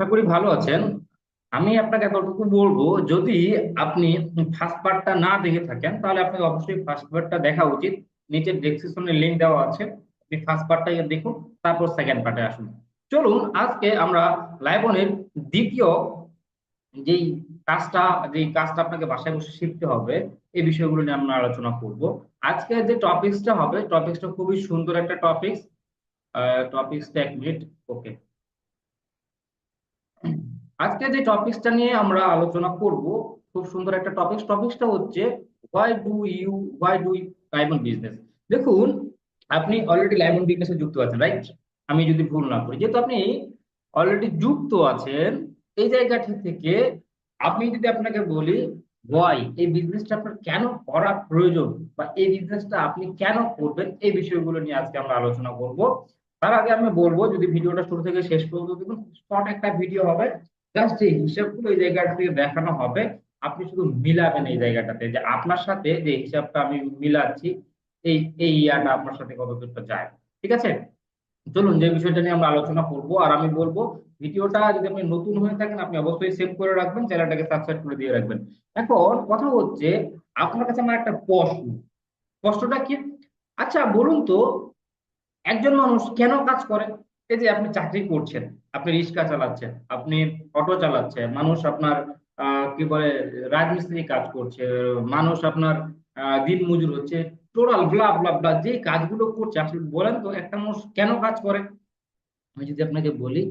আশা করি ভালো আছেন। আমি আপনাকে এতটুকু বলব, যদি আপনি ফার্স্ট পার্টটা না দেখে থাকেন, তাহলে আপনাকে অবশ্যই ফার্স্ট পার্টটা দেখা উচিত। নিচের ডেসক্রিপশনে লিংক দেওয়া আছে। আপনি ফার্স্ট পার্টটা দেখুন, তারপর সেকেন্ড পার্টে আসুন। চলুন, আজকে আমরা লাইবনের দ্বিতীয় যেই কাজটা যেই কাজটা আপনাকে বাসায় বসে শিখতে হবে, এই বিষয়গুলো নিয়ে আমরা আলোচনা করব। আজকে যে টপিকসটা হবে টপিকসটা খুবই সুন্দর একটা টপিকস টপিকসটা এক মিনিট ওকে আজকে যে টপিকসটা নিয়ে আমরা আলোচনা করব, খুব সুন্দর একটা টপিকস টপিকসটা হচ্ছে why do you why do লাইমন business দেখুন, আপনি অলরেডি লাইমন বিজনেসে যুক্ত আছেন রাইট আমি যদি ভুল না করি, যেহেতু আপনি অলরেডি যুক্ত আছেন, এই জায়গাটি থেকে আমি যদি আপনাকে বলি হোয়াই এই বিজনেসটা আপনার কেন করা প্রয়োজন বা এই বিজনেসটা আপনি কেন করবেন, এই বিষয়গুলো নিয়ে আজকে আমরা আলোচনা করব। তার আগে আমি বলব, যদি ভিডিওটা শুরু থেকে শেষ পর্যন্ত দেখুন শর্ট একটা ভিডিও হবে। জাস্ট এই হিসাবগুলো এই জায়গাটা থেকে দেখানো হবে। আপনি শুধু মিলাবেন এই জায়গাটাতে যে আপনার সাথে যে হিসাবটা আমি মিলাচ্ছি, এই এই ইয়াটা আপনার সাথে কতদূরটা যায়। ঠিক আছে? চলুন, যে বিষয়টা নিয়ে আমরা আলোচনা করব, আর আমি বলব, ভিডিওটা যদি আপনি নতুন হয়ে থাকেন, আপনি অবশ্যই সেভ করে রাখবেন, চ্যানেলটাকে সাবস্ক্রাইব করে দিয়ে রাখবেন। এখন কথা হচ্ছে, আপনার কাছে আমার একটা প্রশ্ন। প্রশ্নটা কি? আচ্ছা বলুন তো একজন মানুষ কেন কাজ করে? এই যে আপনি চাকরি করছেন, আপনি রিক্সা চালাচ্ছেন, আপনি অটো চালাচ্ছেন, মানুষ আপনার কি বলে, রাজমিস্ত্রি কাজ করছে, মানুষ আপনার দিন মজুর হচ্ছে, টোটাল ব্লা ব্লা ব্লা যে কাজগুলো করছে, আপনি বলেন তো একটা মানুষ কেন কাজ করে? আমি যদি আপনাকে বলি,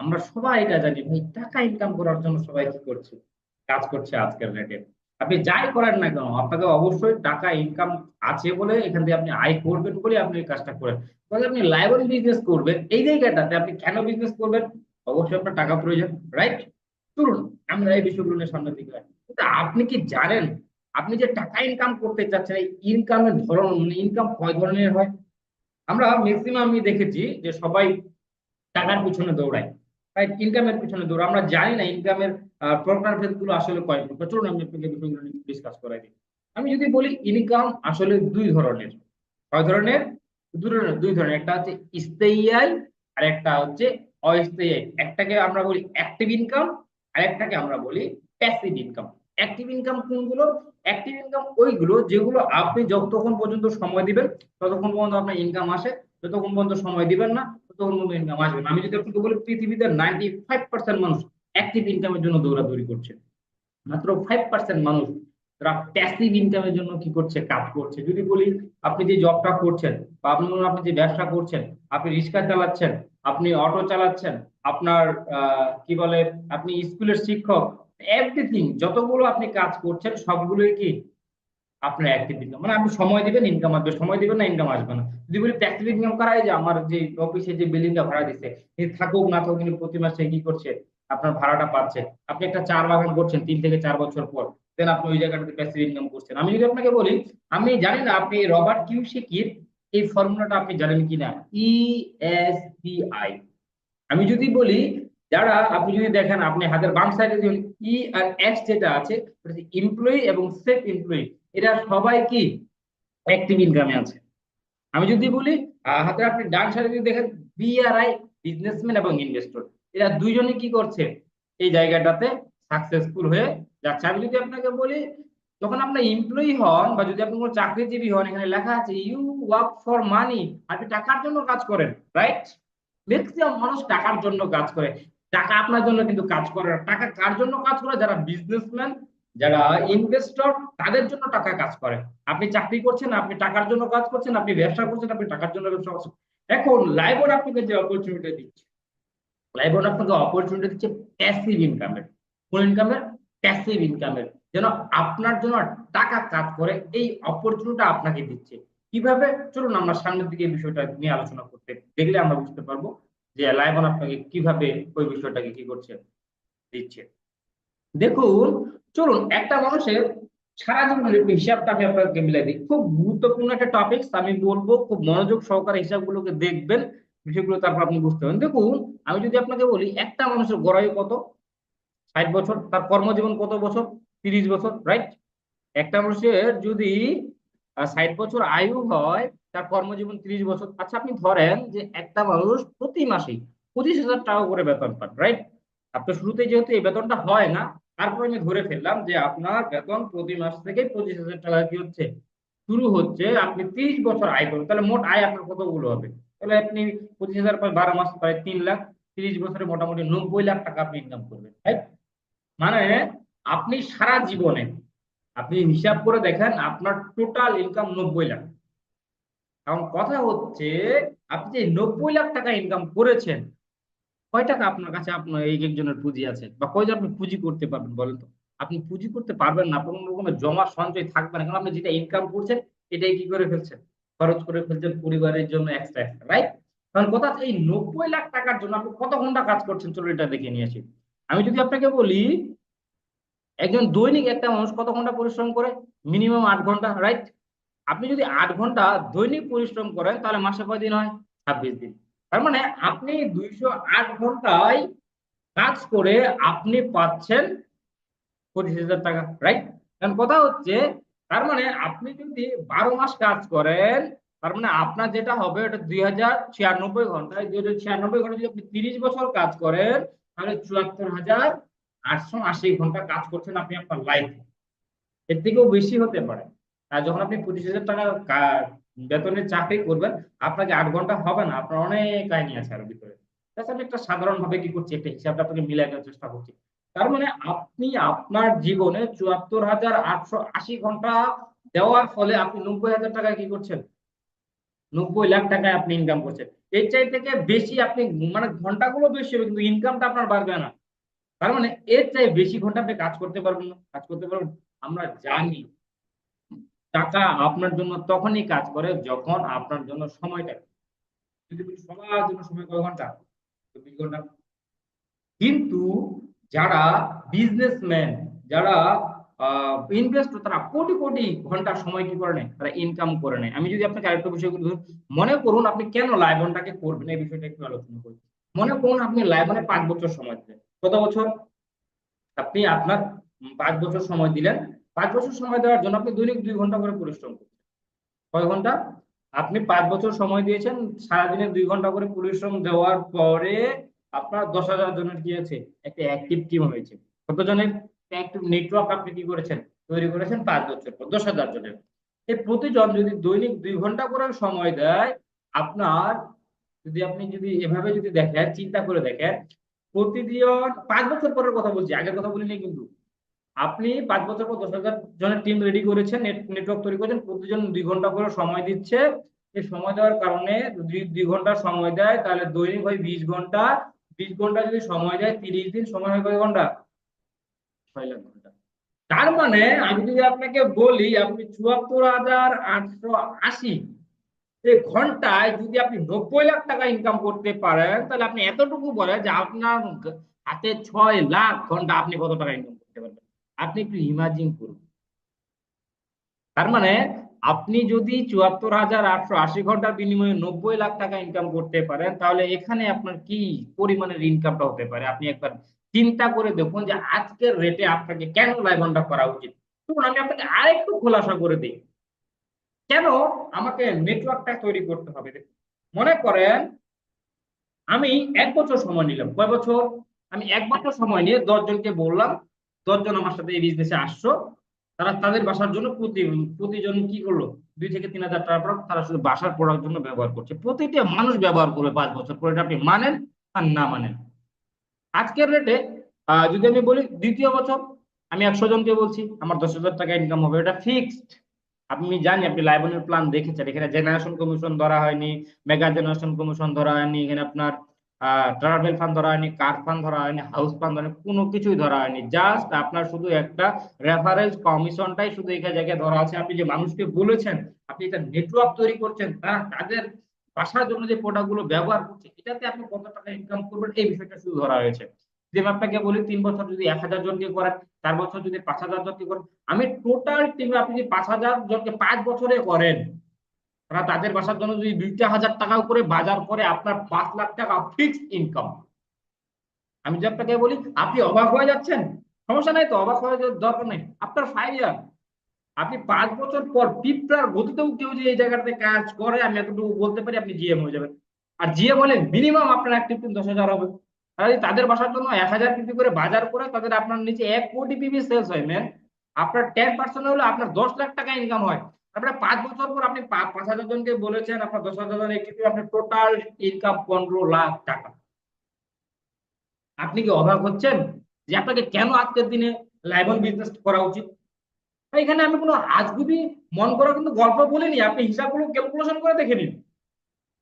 আমরা সবাই এটা জানি, ভাই, টাকা ইনকাম করার জন্য সবাই কি করছে? কাজ করছে আজকের রেটে আপনি যাই করেন না কেন, আপনাকে অবশ্যই টাকা ইনকাম আছে বলে এখান থেকে আপনি আয় করবেন বলে আপনি এই কাজটা করেন। তাহলে আপনি লাইব্রেরি বিজনেস করবেন, এই জায়গাটাতে আপনি কেন বিজনেস করবেন? অবশ্যই আপনার টাকা প্রয়োজন রাইট চলুন আমরা এই বিষয়গুলো নিয়ে সামনের দিকে কিন্তু আপনি কি জানেন, আপনি যে টাকা ইনকাম করতে চাচ্ছেন, এই ইনকামের ধরন মানে ইনকাম কয় ধরনের হয়? আমরা ম্যাক্সিমাম আমি দেখেছি যে সবাই টাকার পিছনে দৌড়ায় রাইট ইনকামের পিছনে দৌড়ায়। আমরা জানি না ইনকামের প্রকার ভেদগুলো আসলে কয় প্রকার চলুন, আমি আপনাকে বিষয়গুলো ডিসকাস করাই দিই। আমি যদি বলি ইনকাম আসলে দুই ধরনের। কয় ধরনের? দুই ধরনের। একটা হচ্ছে স্থায়ী, আর একটা হচ্ছে অস্থায়ী। একটাকে আমরা বলি অ্যাক্টিভ ইনকাম আর একটাকে আমরা বলি প্যাসিভ ইনকাম অ্যাক্টিভ ইনকাম কোনগুলো? অ্যাক্টিভ ইনকাম ওইগুলো যেগুলো আপনি যতক্ষণ পর্যন্ত সময় দিবেন, ততক্ষণ পর্যন্ত আপনার ইনকাম আসে। যতক্ষণ পর্যন্ত সময় দিবেন না, ততক্ষণ পর্যন্ত ইনকাম আসবে না। আমি যদি আপনাকে বলি পৃথিবীতে নাইনটি ফাইভ পার্সেন্ট মানুষ অ্যাক্টিভ ইনকামের জন্য দৌড়াদৌড়ি করছে। মাত্র ফাইভ পার্সেন্ট মানুষ তারা প্যাসিভ ইনকামের জন্য কি করছে, কাজ করছে। যদি বলি, আপনি যে জবটা করছেন, বা আপনি আপনি যে ব্যবসা করছেন, আপনি রিক্সা চালাচ্ছেন, আপনি অটো চালাচ্ছেন, আপনার কি বলে, আপনি স্কুলের শিক্ষক এভরিথিং যতগুলো আপনি কাজ করছেন, সবগুলোই কি আপনার অ্যাক্টিভ ইনকাম মানে আপনি সময় দিবেন ইনকাম আসবে, সময় দিবেন না ইনকাম আসবে না। যদি বলি প্যাসিভ ইনকাম করায় যে আমার যে অফিসে যে বিল্ডিংটা ভাড়া দিচ্ছে থাকুক, না থাকুক, কিন্তু প্রতি মাসে কি করছে আপনার ভাড়াটা পাচ্ছেন। আপনি একটা চার বাগান করছেন তিন থেকে চার বছর পর দেন আপনি ওই জায়গাটাতে প্যাসিভ ইনকাম করছেন। আমি যদি আপনাকে বলি, আমি জানি না আপনি রবার্ট কিউসিকির এই ফর্মুলাটা আপনি জানেন কিনা? ইএসপিআই আমি যদি বলি, যারা আপনি যদি দেখেন, আপনি হাতের বাম সাইডে যে ই আর এস যেটা আছে এমপ্লয়ি এবং সেফ এমপ্লয়ি এরা সবাই কি? অ্যাক্টিভ ইনকামে আছে। আমি যদি বলি হাতের আপনি ডান সাইডে যদি দেখেন বিআরআই বিজনেসম্যান এবং ইনভেস্টর এরা দুইজনে কি করছে? এই জায়গাটাতে সাকসেসফুল হয়ে যাচ্ছে। আমি যদি আপনাকে বলি, যখন আপনার এমপ্লয়ি হন বা যদি আপনি কোনো চাকরিজীবী হন, এখানে লেখা আছে ইউ ওয়ার্ক ফর মানি আপনি টাকার জন্য কাজ করেন রাইট ম্যাক্সিমাম মানুষ টাকার জন্য কাজ করে। টাকা আপনার জন্য কিন্তু কাজ করে না। টাকা কার জন্য কাজ করে? যারা বিজনেসম্যান যারা ইনভেস্টর তাদের জন্য টাকা কাজ করে। আপনি চাকরি করছেন, আপনি টাকার জন্য কাজ করছেন, আপনি ব্যবসা করছেন, আপনি টাকার জন্য ব্যবসা করছেন। এখন লাইবর আপনাকে যে অপরচুনিটি দিচ্ছে। লাইবর আপনাকে অপরচুনিটি দিচ্ছে প্যাসিভ ইনকামের কোন ইনকামের প্যাসিভ ইনকামের যেন আপনার জন্য টাকা কাজ করে, এই অপরচুনিটি আপনাকে দিচ্ছে। কীভাবে? চলুন আমরা সামনের দিকে বিষয়টা নিয়ে আলোচনা করতে। দেখলে আমরা বুঝতে পারব যে লাইবন আপনাকে কীভাবে ওই বিষয়টাকে কি করছে, দিচ্ছে। দেখুন, চলুন, একটা মানুষের সারা জীবনের হিসাবটা আমি আপনাকে মিলাই দিই, খুব গুরুত্বপূর্ণ একটা টপিক আমি বলব, খুব মনোযোগ সহকারে হিসাবগুলোকে দেখবেন। বিষয়গুলো তারপর আপনি বুঝতে পারেন দেখুন, আমি যদি আপনাকে বলি, একটা মানুষের গড়ায়ু কত? ষাট বছর। তার কর্মজীবন কত বছর? তিরিশ বছর রাইট একটা মানুষের যদি ষাট বছর আয়ু হয়, তার কর্মজীবন তিরিশ বছর। আচ্ছা আপনি ধরেন যে একটা মানুষ প্রতি মাসেই পঁচিশ হাজার টাকা করে বেতন পান রাইট আপনার শুরুতে যেহেতু এই বেতনটা হয় না, তারপর আমি ধরে ফেললাম যে আপনার বেতন প্রতি মাস থেকে পঁচিশ হাজার টাকা কি হচ্ছে? শুরু হচ্ছে, আপনি তিরিশ বছর আয় করবেন তাহলে মোট আয় আপনার কতগুলো হবে? তাহলে আপনি পঁচিশ হাজার বারো মাস প্রায় তিন লাখ তিরিশ বছরে মোটামুটি নব্বই লাখ টাকা আপনি ইনকাম করবেন তাই মানে আপনি সারা জীবনে, আপনি হিসাব করে দেখেন আপনার টোটাল ইনকাম নব্বই লাখ। এখন কথা হচ্ছে, আপনি যে নব্বই লাখ টাকা ইনকাম করেছেন, কয় টাকা আপনার কাছে আপনার এই একজনের পুঁজি আছে? বা কয়জন আপনি পুঁজি করতে পারবেন বলেন তো? আপনি পুঁজি করতে পারবেন না কোনো রকমের জমা সঞ্চয় থাকবে না, কারণ আপনি যেটা ইনকাম করছেন, এটাই কি করে ফেলছেন? খরচ করে ফেলছেন পরিবারের জন্য এক্সট্রা এক্সট্রা রাইট কারণ কথা এই নব্বই লাখ টাকার জন্য আপনি কত ঘণ্টা কাজ করছেন? চলো এটা দেখে নিয়ে আসি। আমি যদি আপনাকে বলি, একজন দৈনিক একটা মানুষ কত ঘণ্টা পরিশ্রম করে? মিনিমাম আট ঘণ্টা রাইট আপনি যদি আট ঘণ্টা দৈনিক পরিশ্রম করেন, তাহলে মাসে কয় দিন হয়? ছাব্বিশ দিন। তার মানে আপনি দুইশো আট ঘন্টায় কাজ করে আপনি পাচ্ছেন পঁচিশ হাজার টাকা রাইট কারণ কথা হচ্ছে, তার মানে আপনি যদি বারো মাস কাজ করেন তার মানে আপনার যেটা হবে ওটা দুই হাজার ছিয়ানব্বই ঘন্টায় দুই হাজার ছিয়ানব্বই ঘণ্টা যদি আপনি তিরিশ বছর কাজ করেন, তাহলে চুয়াত্তর হাজার আটশো আশি ঘণ্টা কাজ করছেন আপনি আপনার লাইফে এর থেকেও বেশি হতে পারে। আর যখন আপনি পঁচিশ হাজার টাকা বেতনের চাকরি করবেন, আপনাকে আট ঘণ্টা হবে না, আপনার অনেক কাহিনী আছে আর ভিতরে। তাছাড়া একটা সাধারণ ভাবে কি করছি, একটা হিসাবটা আপনাকে মিলাই নেওয়ার চেষ্টা করছি। তার মানে আপনি আপনার জীবনে চুয়াত্তর হাজার আটশো আশি ঘণ্টা দেওয়ার ফলে আপনি নব্বই হাজার টাকা কি করছেন? নব্বই লাখ টাকায় আপনি ইনকাম করছেন। এর চাই থেকে বেশি আপনি মানে ঘণ্টা ঘন্টাগুলো বেশি হবে, কিন্তু ইনকামটা আপনার বাড়বে না। তার মানে এর চাই বেশি ঘণ্টা আপনি কাজ করতে পারবেন না। কাজ করতে পারবেন আমরা জানি টাকা আপনার জন্য তখনই কাজ করে যখন আপনার জন্য সময়টা। যদি সবার জন্য সময় কয় ঘণ্টা? চব্বিশ ঘণ্টা। কিন্তু যারা বিজনেসম্যান যারা ইনভেস্টর তারা কোটি কোটি ঘণ্টা সময় কি করে নেয়? তারা ইনকাম করে নেয়। আমি যদি আপনাকে আরেকটা বিষয় ধরুন, মনে করুন আপনি কেন লাইবনটাকে করবেন? এই বিষয়টা একটু আলোচনা করি। মনে করুন আপনি লাইবনে পাঁচ বছর সময় দিলেন। কত বছর? আপনি আপনার পাঁচ বছর সময় দিলেন। পাঁচ বছর সময় দেওয়ার জন্য আপনি দৈনিক দুই ঘণ্টা করে পরিশ্রম করছেন। কয় ঘণ্টা? আপনি পাঁচ বছর সময় দিয়েছেন সারাদিনে দুই ঘণ্টা করে পরিশ্রম দেওয়ার পরে আপনার দশ হাজার জনের কি আছে? একটা অ্যাক্টিভ টিম হয়েছে। কত জনের অ্যাক্টিভ নেটওয়ার্ক আপনি কি করেছেন? তৈরি করেছেন পাঁচ বছর পর, দশ হাজার জনের। এই প্রতিজন যদি দৈনিক দুই ঘণ্টা করে সময় দেয়, আপনার যদি আপনি যদি এভাবে যদি দেখেন, চিন্তা করে দেখেন, প্রতিদিন পাঁচ বছর পরের কথা বলছি, আগের কথা বলিনি কিন্তু। আপনি পাঁচ বছর পর দশ হাজার জনের টিম রেডি করেছেন নেটওয়ার্ক তৈরি করেছেন, প্রতিজন দুই ঘণ্টা করে সময় দিচ্ছে। এই সময় দেওয়ার কারণে যদি দুই ঘণ্টা সময় দেয়, তাহলে দৈনিক হয় বিশ ঘণ্টা। বিশ ঘণ্টা যদি সময় দেয়, তিরিশ দিন সময় হয় কয় ঘণ্টা? ছয় লাখ ঘণ্টা তার মানে আমি যদি আপনাকে বলি, আপনি চুয়াত্তর হাজার আটশো আশি ঘন্টায় যদি আপনি নব্বই লাখ টাকা ইনকাম করতে পারেন, তাহলে আপনি এতটুকু বলেন যে আপনার হাতে ছয় লাখ ঘণ্টা আপনি কত টাকা ইনকাম করতে পারবেন? আপনি একটু ইমাজিন করুন। তার মানে আপনি যদি চুয়াত্তর হাজার আটশো আশি ঘণ্টার বিনিময়ে নব্বই লাখ টাকা ইনকাম করতে পারেন, তাহলে এখানে আপনার কি পরিমাণের ইনকামটা হতে পারে? আপনি একবার চিন্তা করে দেখুন যে আজকের রেটে আপনাকে কেন লাইভনটা করা উচিত? তখন আমি আপনাকে আরেকটু খোলাসা করে দিই। কেন আমাকে নেটওয়ার্কটা তৈরি করতে হবে? মনে করেন আমি এক বছর সময় নিলাম। কয় বছর? আমি এক বছর সময় নিয়ে দশ জনকে বললাম দশজন আমার সাথে এই বিজনেসে আসছো। তারা তাদের বাসার জন্য প্রতি, প্রতিজন কি করল? দুই থেকে তিন হাজার টাকা তারা শুধু বাসার প্রোডাক্ট জন্য ব্যবহার করছে। প্রতিটা মানুষ ব্যবহার করবে পাঁচ বছর। পরে আপনি মানেন আর না মানেন। আজকের রেটে যদি আমি বলি দ্বিতীয় বছর, আমি একশো জনকে বলছি, আমার দশ হাজার টাকা ইনকাম হবে। এটা ফিক্সড আপনি জানি আপনি লাইবনের প্ল্যান দেখেছেন। এখানে জেনারেশন কমিশন ধরা হয়নি মেগা জেনারেশন কমিশন ধরা হয়নি, এখানে আপনার ট্রাভেল ফান্ড ধরা হয়নি কার ফান্ড ধরা হয়নি হাউস ফান্ড ধরা হয়নি, কোনো কিছুই ধরা হয়নি। জাস্ট আপনার শুধু একটা রেফারেন্স কমিশনটাই শুধু এখানে জায়গায় ধরা আছে। আপনি যে মানুষকে বলেছেন, আপনি এটা নেটওয়ার্ক তৈরি করছেন, তারা তাদের বাসার জন্য যে প্রোডাক্টগুলো ব্যবহার করছে, এটাতে আপনি কত টাকা ইনকাম করবেন, এই বিষয়টা শুধু ধরা হয়েছে। যে আপনাকে বলি, তিন বছর যদি এক হাজার জনকে করেন, চার বছর যদি পাঁচ হাজার জনকে করেন, আমি টোটাল টিমে আপনি যদি পাঁচ হাজার জনকে পাঁচ বছরে করেন তারা তাদের বাসার জন্য যদি দুইটা হাজার টাকা করে বাজার করে আপনার পাঁচ লাখ টাকা ফিক্সড ইনকাম আমি যে আপনাকে বলি, আপনি অবাক হয়ে যাচ্ছেন? সমস্যা নাই তো, অবাক যাওয়ার দরকার নেই। আপনার ফাইভ ইয়ার আপনি পাঁচ বছর পর পিঁপড়ার গতিতেও কেউ যে এই জায়গাটাতে কাজ করে, আমি এতটুকু বলতে পারি আপনি জিএম হয়ে যাবেন। আর জিএম হলে মিনিমাম আপনার অ্যাক্টিভ টিম দশ হাজার হবে। যদি তাদের বাসার জন্য এক হাজার পিপি করে বাজার করে তাদের আপনার নিচে এক কোটি পিপি সেলস হয় ম্যান আপনার টেন পার্সেন্ট হলে আপনার দশ লাখ টাকা ইনকাম হয়। তারপরে পাঁচ বছর পর আপনি পাঁচ হাজার জনকে বলেছেন, আপনার দশ হাজার জন একটি আপনার টোটাল ইনকাম পনেরো লাখ টাকা। আপনি কি অবাক হচ্ছেন যে আপনাকে কেন আজকের দিনে লাইভন বিজনেস করা উচিত? এখানে আমি কোনো আজগুবি মন করা কিন্তু গল্প বলিনি। আপনি হিসাবগুলো ক্যালকুলেশন করে দেখে নিন।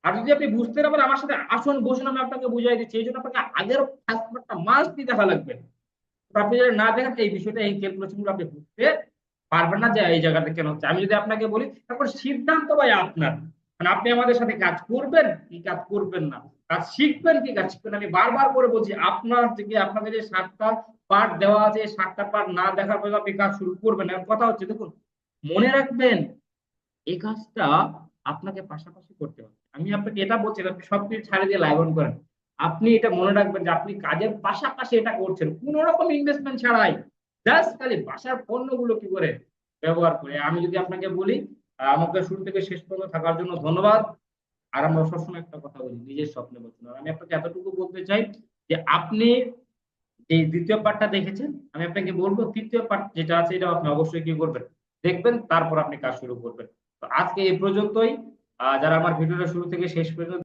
আর যদি আপনি বুঝতে না পারেন, আমার সাথে আসুন, বসুন, আমি আপনাকে বুঝাই দিচ্ছি। এই জন্য আপনাকে আগের ফার্স্ট মাস্ট দেখা লাগবে। আপনি যদি না দেখেন, এই বিষয়টা, এই ক্যালকুলেশনগুলো আপনি বুঝতে পারবেন না যে এই জায়গাটা কেন হচ্ছে। আমি যদি আপনাকে বলি, তারপর সিদ্ধান্ত ভাই আপনার। মানে আপনি আমাদের সাথে কাজ করবেন, কি কাজ করবেন না? কাজ শিখবেন, কি কাজ শিখবেন? আমি বারবার করে বলছি, আপনার থেকে আপনাকে যে সাতটা পার্ট দেওয়া আছে সাতটা পার্ট না দেখার পর আপনি কাজ শুরু করবেন কথা হচ্ছে, দেখুন, মনে রাখবেন এই কাজটা আপনাকে পাশাপাশি করতে হবে। আমি আপনাকে এটা বলছি আপনি সবকিছু ছাড়ে দিয়ে লাইভ অন করেন। আপনি এটা মনে রাখবেন যে আপনি কাজের পাশাপাশি এটা করছেন। কোন রকম ইনভেস্টমেন্ট ছাড়াই জাস্ট খালি বাসার পণ্যগুলো কি করে ব্যবহার করে। আমি যদি আপনাকে বলি আমাকে শুরু থেকে শেষ পর্যন্ত থাকার জন্য ধন্যবাদ। আর আমরা সবসময় একটা কথা বলি, নিজের স্বপ্নে বলছি না আমি আপনাকে এতটুকু বলতে চাই যে আপনি যে দ্বিতীয় পার্টটা দেখেছেন, আমি আপনাকে বলব তৃতীয় পার্ট যেটা আছে এটা আপনি অবশ্যই কি করবেন। দেখবেন, তারপর আপনি কাজ শুরু করবেন। তো আজকে এই পর্যন্তই। যারা আমার ভিডিওটা শুরু থেকে শেষ পর্যন্ত